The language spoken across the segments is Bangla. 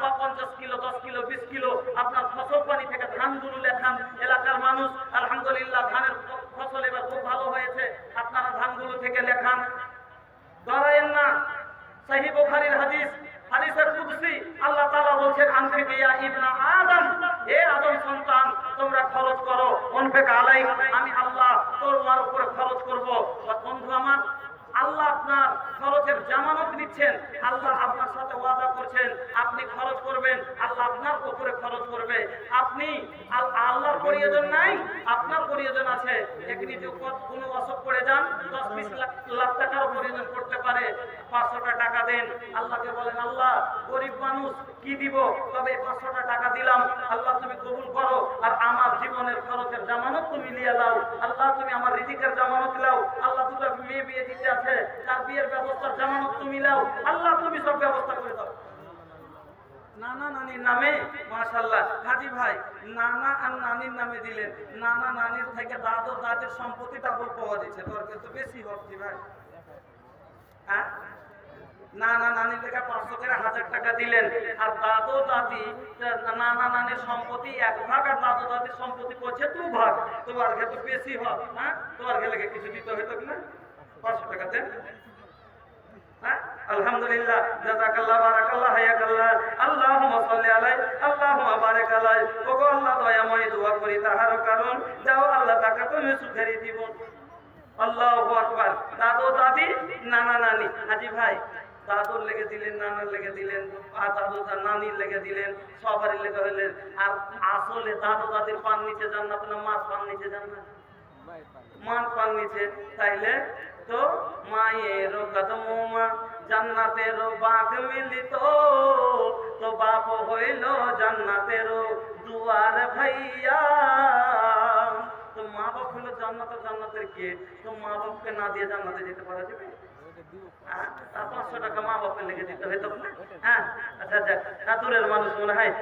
বা পঞ্চাশ কিলো, দশ কিলো, বিশ কিলো, আপনার ফসল পানি থেকে ধানগুলো লেখান এলাকার মানুষ, আলহামদুলিল্লাহ, ধানের ফসল এবার খুব ভালো হয়েছে। আপনারা ধানগুলো থেকে লেখান। ডরায়েন না। সহি বুখারীর হাদিস, হাদিসের কুদসি। আল্লাহ তাআলা বলছেন আনফিক ইয়া ইবনা আদম। হে আদম সন্তান, তোমরা খরচ করো। অনফিক আলাই আমি আল্লাহ তোমার উপরে খরচ করব। আল্লাহ আপনার খরচের জামানত নিচ্ছেন, আল্লাহ আপনার সাথে ওয়াদা করছেন, আপনি খরচ করবেন, আল্লাহ আপনার উপরে খরচ করবে। আপনি আল্লাহর প্রয়োজন নাই, আপনার প্রয়োজন আছে। যদি কত- কোনো অসুখ পড়ে যান, দশ বিশ লাখ টাকারও প্রয়োজন পড়তে পারে। পাঁচশোটা টাকা দেন, আল্লাহকে বলেন, আল্লাহ, গরিব মানুষ, কি দিব? তবে পাঁচশোটা টাকা দিলাম। আল্লাহ, তুমি কবুল করো। আর আমার জীবনের খরচের জামানত তুমি নিয়ে আল্লাহ, তুমি আমার রিজিকের জামানত লাও। আল্লাহ দুটো মেয়ে বিয়ে দিতে আছে, তার বিয়ের ব্যবস্থার জামানত তুমি লাও। আল্লাহ, তুমি সব ব্যবস্থা করে দাও। নানা নানির নামে মাশাল্লাহ হাজি ভাই, নানা আর নানির নামে দিলেন। নানা নানির থেকে দাদু, দাদির সম্পত্তি ডাবল পাওয়া যাচ্ছে। দরকার তো বেশি হচ্ছে ভাই। হ্যাঁ? নানা নানির থেকে পাঁচশো করে হাজার টাকা দিলেন। আর দাদু দাদি, নানা নানির সম্পত্তি এক ভাগ আর দাদু দাদির সম্পত্তি করছে দু ভাগ। তোমার তো বেশি হয় হ্যাঁ? তোমার ঘরে কিছু দিতে হতো না? পাঁচশো টাকা দেন। হ্যাঁ? আলহামদুলিল্লাহ। জাযাকাল্লাহ বারাকাল্লাহ, হায়াকাল্লাহ। আল্লাহুম্মা সাল্লি আলাই আল্লাহুম্মা বারিক আলাই ওগো আল্লাহ দয়াময়, দোয়া করি তাহার কারণ। যাও আল্লাহ তাকে তুমি সুখেরই জীবন। আল্লাহু আকবার। দাদু দাদি, নানা নানি। হাজি ভাই দাদুর লেগে দিলেন, নানার লেগে দিলেন দাদু নানির লেগে দিলেন, সবারই লেগে হইলেন। আর আসলে দাদু দাদির পান নিচে জান্নাত না, আপনার মাছ পান নিচে জান্নাত মান পান নিচে তাইলে তো মায়ের কদমা জান্নাতের বাগ মিলিত। তো বাপ হইল জান্নাতের দুয়ার ভাইয়া। তো মা বাপ হইল জান্নাত আর জান্নাতের কে? তো মা বাপকে না দিয়ে জান্নাতে যেতে পারা যাবে? হ্যাঁ আচ্ছা আচ্ছা। হয়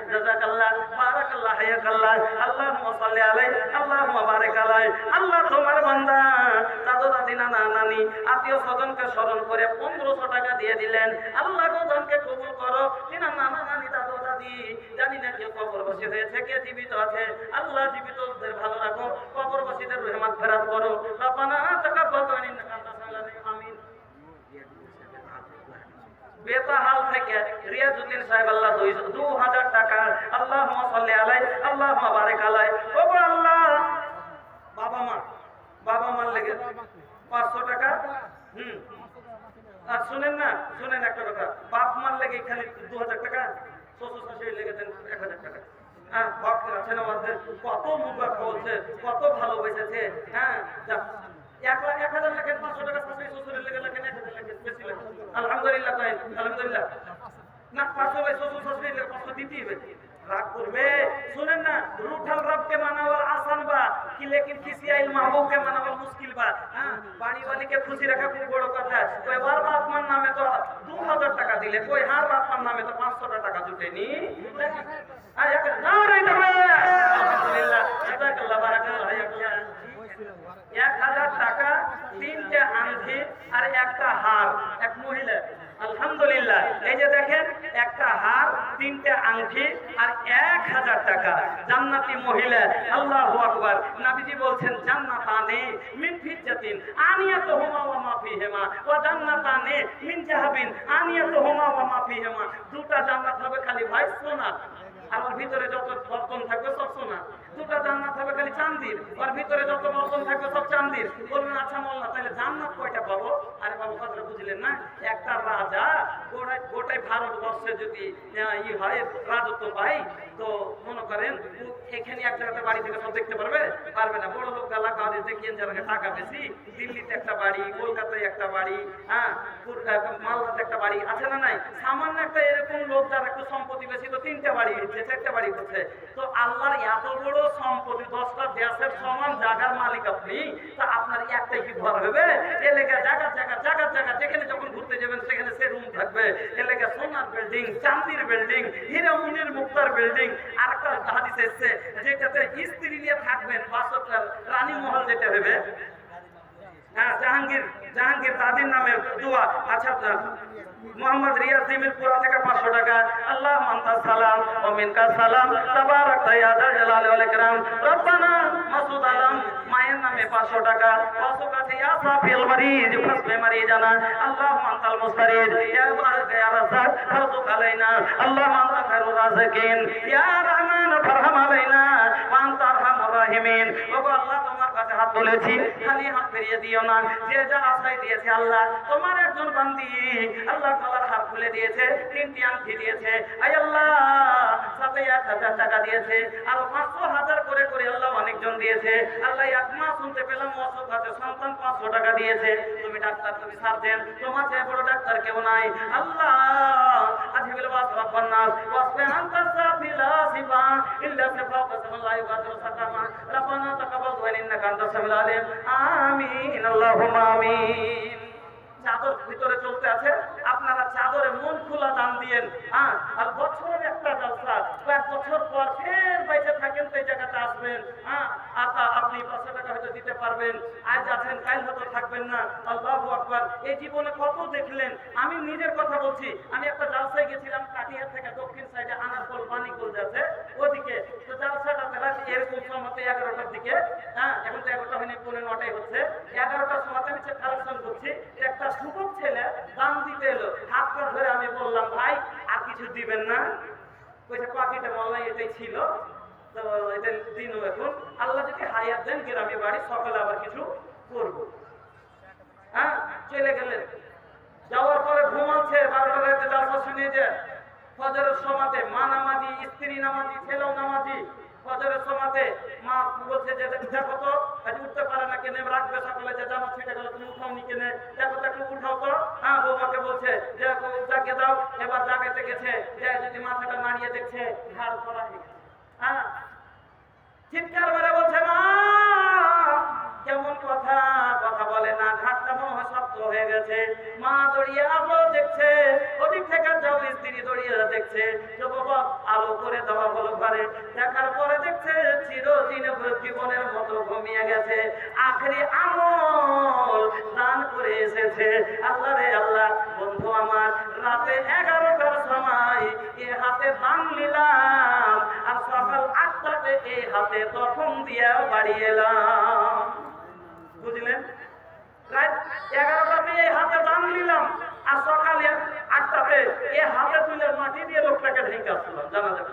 স্বজনকে স্মরণ করে পনেরোশো টাকা দিয়ে দিলেন। আল্লাহ গোদানকে কবুল করো। তিনা নানা, নানি, দাদু, দাদি, জানি না কেউ কবরবাসী হয়েছে, কে জীবিত আছে। আল্লাহ জীবিতদের ভালো রাখো কবরবাসীদের রহমত ফেরাত করো রব্বানা তাকাব্বাল মিন্না আনতা সামিউল আমিন বেতাহাল থেকে রিয়াজউদ্দিন সাহেব আল্লাহ দু হাজার টাকা। আল্লাহ সাল্লি আলাই আল্লাহ বারেক আলাই ও আল্লাহ! বাবা মা, বাবা মার লেগে পাঁচশো টাকা। হুম। আর শুনেন না, শুনেন একটা কথা। বাপ মার লেগে খালি দু হাজার টাকা, শ্বশুর শাশুড়ি লেগে দেন এক হাজার টাকা। হ্যাঁ কত মুখ বলছে, কত ভালোবেসেছে। হ্যাঁ এক লাখ এক হাজার লেখেন পাঁচশো টাকা শাশুড়ি, শ্বশুরের লেগে লেখেন এক হাজার আলহামদুলিল্লাহ, তাই, আলহামদুলিল্লাহ। না, পাঁচশো ভাই, শ্বশুর শাশুড়ি লেগে পাঁচশো দিতেই হবে। রাগ করবে? শুনেন না, রুঠাল রবকে মানাওয়া আসান বা, কি লেকিন কিসি আইল মাহবুবকে মানাওয়া মুশকিল বা হ্যাঁ? বাড়ি বাড়িকে খুশি রাখা খুব বড় কথা। কই টাকা দিলে। কই হার বাপমার নামে তো পাঁচশো টাকা জুটেনি। না আলহামদুলিল্লাহ জাযাকাল্লাহ বারাকাল্লাহ হায়াকাল্লাহ এক হাজার টাকা তিনটে আংটি আর একটা হার, এক মহিলা। আলহামদুলিল্লাহ। এই যে দেখেন, একটা হার, তিনটে আংটি আর এক হাজার টাকা। জান্নাতি মহিলা, আল্লাহু আকবার। নবীজি বলছেন, জান্নাতানে মিন ফিজ্জাতিন আনিয়াত হুমা ওয়া মা ফিহিমা। ওয়া জান্নাতানে মিন জাহাবিন আনিয়াত হুমা ওয়া মা ফিহিমা। দুটা জান্নাত হবে খালি ভাই সোনা। আর ওর ভিতরে যত বর্তন থাকবে সব সোনা। দুটা জান্নাত হবে, খালি চান্দির। ওর ভিতরে যত বর্তন থাকবে সব চান্দির। বললেন আচ্ছা মোল্লা, তাহলে জান্নাত কয়টা পাবো? আরে বাবু, কথাটা বুঝলেন না? একটা রাজা গোটাই ভারতবর্ষে যদি ই হয়, রাজত্ব পাই তো করেন এখানে এক জায়গাতে বাড়ি থেকে সব দেখতে পারবে? পারবে না। বড় লোক গালা কাউরে দেখিয়ে যারা টাকা বেশি, দিল্লিতে একটা বাড়ি, কলকাতায় একটা বাড়ি হ্যাঁ মালদাতে একটা বাড়ি, আছে না নাই? সামান্য একটা এরকম লোক যারা একটু সম্পত্তি বেশি, তো তিনটা বাড়ি হচ্ছে, চারটা বাড়ি হচ্ছে। তো আল্লাহর এত বড় সম্পত্তি, দশটা দেশের সমান জায়গার মালিক আপনি, তা আপনার একটাই কি ঘর হবে? এলাকা জায়গা জায়গা জায়গা জায়গা যেখানে থাকবে এলাকা সোনার বিল্ডিং চান্দির বিল্ডিং হীরামুনির মুক্তার বিল্ডিং আর একটা হাদিস এসছে, যেটাতে স্ত্রী নিয়ে থাকবেন বাসটার রানী মহল যেটা হবে? হ্যাঁ জাহাঙ্গীর জাহাঙ্গীর দাদির নামের আচ্ছা মোহাম্মদ রিয়াজ জিমিরপুরা থেকে পাঁচশো টাকা। আল্লাহ মান্তা সালাম, ও মিনকা সালাম, তাবারাক তাইয়াদা জালাল ওয়াল ইকরাম। রব্বানা মাসুদ আলম, মায়ের নামে পাঁচশো টাকা। পাঁচশো ইয়া সাফিল মারিজ ফাসবে মারিজানা আল্লাহ মান্তাল মুস্তারিদ, ইয়া বারাক ইয়া রাসাক ফারজুক আলাইনা। আল্লাহ মান্তা খায়রুর রাজিকিন ইয়া রহমান, ফারহাম আলাইনা। ওয়া আনতা আরহামুর রাহিমিন। ওগো আল্লাহ তোমার কাছে হাত তুলেছি। খালি হাত ফিরিয়ে দিও না। যে যা আশ্রয় দিয়েছে আল্লাহ, তোমার একজন বান্দি। আল্লাহ গলার হাত খুলে দিয়েছে, তিনটি আংটি দিয়েছে। আই আল্লাহ, সাথে এক হাজার টাকা দিয়েছে। আর পাঁচশো হাজার করে করে আল্লাহ অনেকজন দিয়েছে। আল্লাহ এক মাস শুনতে পেলাম অসুখ আছে সন্তান পাঁচশো টাকা দিয়েছে। তুমি ডাক্তার, তুমি সার্জেন, তোমার চেয়ে বড় ডাক্তার কেউ নাই। আল্লাহ আজকে বাস রব্বান নাস ওয়াসবে আনতা সাফিলা সিবা ইল্লা সিফা কাসামাল্লাহ ইবাদু সাকামা। রব্বানা তাকাব্বাল আপনারা চাদরে মন খোলা দান দিয়েন। হ্যাঁ আর বছরের একটা জলসা, কয়েক বছর পর ফের বাইচে থাকেন এই জায়গাতে আসবেন। হ্যাঁ আপনি পাঁচশো টাকা হয়তো দিতে পারবেন। আজ আছেন, কাল হয়তো থাকবেন না। এই জীবনে কত দেখলেন? আমি নিজের কথা বলছি। আমি একটা জালসায় গেছিলাম কাটিয়া থেকে দক্ষিণ সাইডে আনারকল বাণীকুল যাচ্ছে ওদিকে তো জালসাটা বেলা এরকম সময় এগারোটার দিকে হ্যাঁ এখন এগারোটা হয়নি পনেরো নটাই হচ্ছে। এগারোটার সময় আমি কালেকশন করছি, একটা যুবক ছেলে দাম দিতে এলো হাতটা ধরে আমি বললাম, ভাই, আর কিছু দিবেন না? কইছে, পাখিটা বললাম এটাই ছিল। তো এটা দিন এখন। আল্লাহ যদি হায়াত দেন, গ্রামে বাড়ি, সকালে আবার কিছু করব। হ্যাঁ চলে গেলেন। যাওয়ার পরে ঘুমাচ্ছে, বারোটা রাতে জালসা শুনিয়ে যে ফজরের সমাতে মা নামাজি স্ত্রী নামাজি, ছেলেও নামাজি। ফজরের সমাতে মা বলছে যে, দেখো তো আজ উঠতে পারে না কেনে রাখবে সকালে যে জামা ছিটে গেল, তুমি উঠাও নি কেনে, দেখো তো, একটু উঠাও তো। হ্যাঁ বৌমাকে বলছে যে জাগে দাও, এবার জাগাতে গেছে যে যদি মাথাটা নাড়িয়ে দেখছে ঘাড় করা হয়ে হ্যাঁ চিৎকার মেরে বলছে, মা, কেমন কথা? কথা বলে না, ঘাটটা মনে শক্ত হয়ে গেছে। মা দড়িয়ে আলো দেখছে, ওদিক থেকে যাও, স্ত্রী দড়িয়ে দেখছে। যে বাবা আলো করে দেওয়া হলো ঘরে। দেখার পরে জীবনের মতো ঘুমিয়ে গেছে, আখরি আমল দান করে এসেছে। আল্লাহ রে আল্লাহ, বন্ধু আমার, রাতে এগারোটার সময় এ হাতে দান নিলাম, আর সকাল আটটাতে এই হাতে তখন দিয়া বাড়ি এলাম। বুঝলেন? রাত এগারোটাতে এই হাতে দান নিলাম, আর সকালে আটটাতে এই হাতে তুলে মাটি দিয়ে লোকটাকে ঢেকে আসলাম জানা যাবে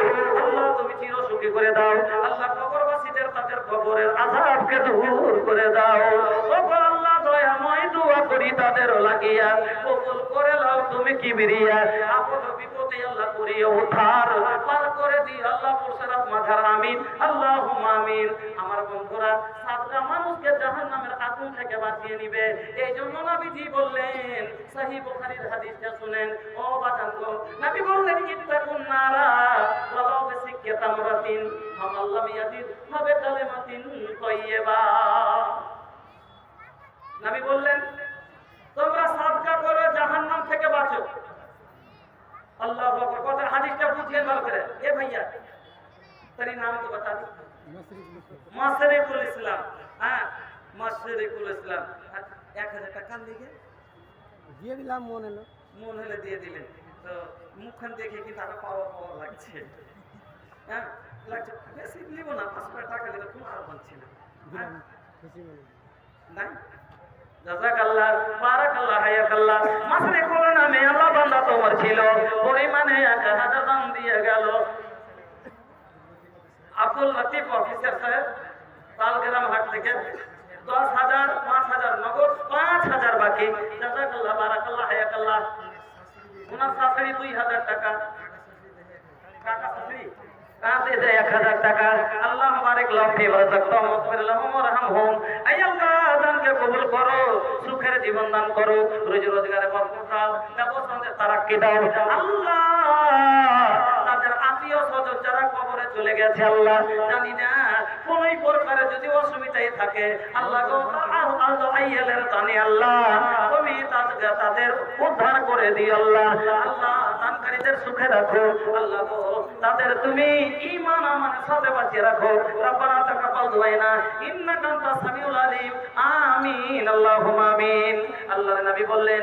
করে দাও। আল্লাহ কবরবাসীদের তাদের কবরের আযাবকে দূর করে দাও। আমার সাতটা মানুষকে জাহান্নামের আগুন থেকে বাঁচিয়ে নিবে। এই জন্য নবীজি বললেন সহি বুখারীর হাদিসটা শুনেন তওবাতান নবী বললেন ইত্তাকুন নারা ওয়ালাউ বিসিকাতা মুরাতিন ফামাল্লাম ইয়াদিদ নবে কালিমাতিন তাইয়্যিবা। নবী বললেন, তোমরা সাদকা করে জাহান্নাম থেকে বাঁচো। আল্লাহ বকর কথা হাদিসটা বুঝিয়ে ভালো করে। এ ভাইয়া, তারি নাম তো বাতা দি মাসরিকুল ইসলাম হ্যাঁ মাসরিকুল ইসলাম। 1000 টাকা দিয়ে দিলাম, মনে হলো মন হলে দিয়ে দিলেন। তো মুখখান দেখে কিন্তু আরও পাওয়া পাওয়া লাগছে? হ্যাঁ? লাগছে। বেশি নিব না পাঁচশো টাকা নিলে কোনো আর বলছি না। হ্যাঁ? হাজার আব্দুল লতিফ অফিসার সাহেব তালগ্রাম হাট থেকে দশ হাজার, পাঁচ হাজার, নগদ পাঁচ হাজার বাকি। জাযাকাল্লাহ বারাকাল্লাহ, হায়াকাল্লাহ। ওনার শাশুড়ি দুই হাজার টাকা। শাশুড়ি? সুখের জীবন দান করো, রোজ রোজগারে তারাক্কি দাও। আল্লাহ, তাদের আত্মীয় স্বজন যারা কবরে চলে গেছে, আল্লাহ জানি না প্রকারে যদি অসুবিধায় থাকে, আল্লাহ তুমি তাদের উদ্ধার করে আল্লাহ। আল্লাহ, দানকারীদের সুখে রাখো। আল্লাহ তাদের তুমি ঈমান আমানের সাথে বাঁচিয়ে রাখো। রব্বানা তাকাব্বাল দুআনা সামিউল আলিম। আমিন, আল্লাহুম্মা আমিন। আল্লাহর নবী বললেন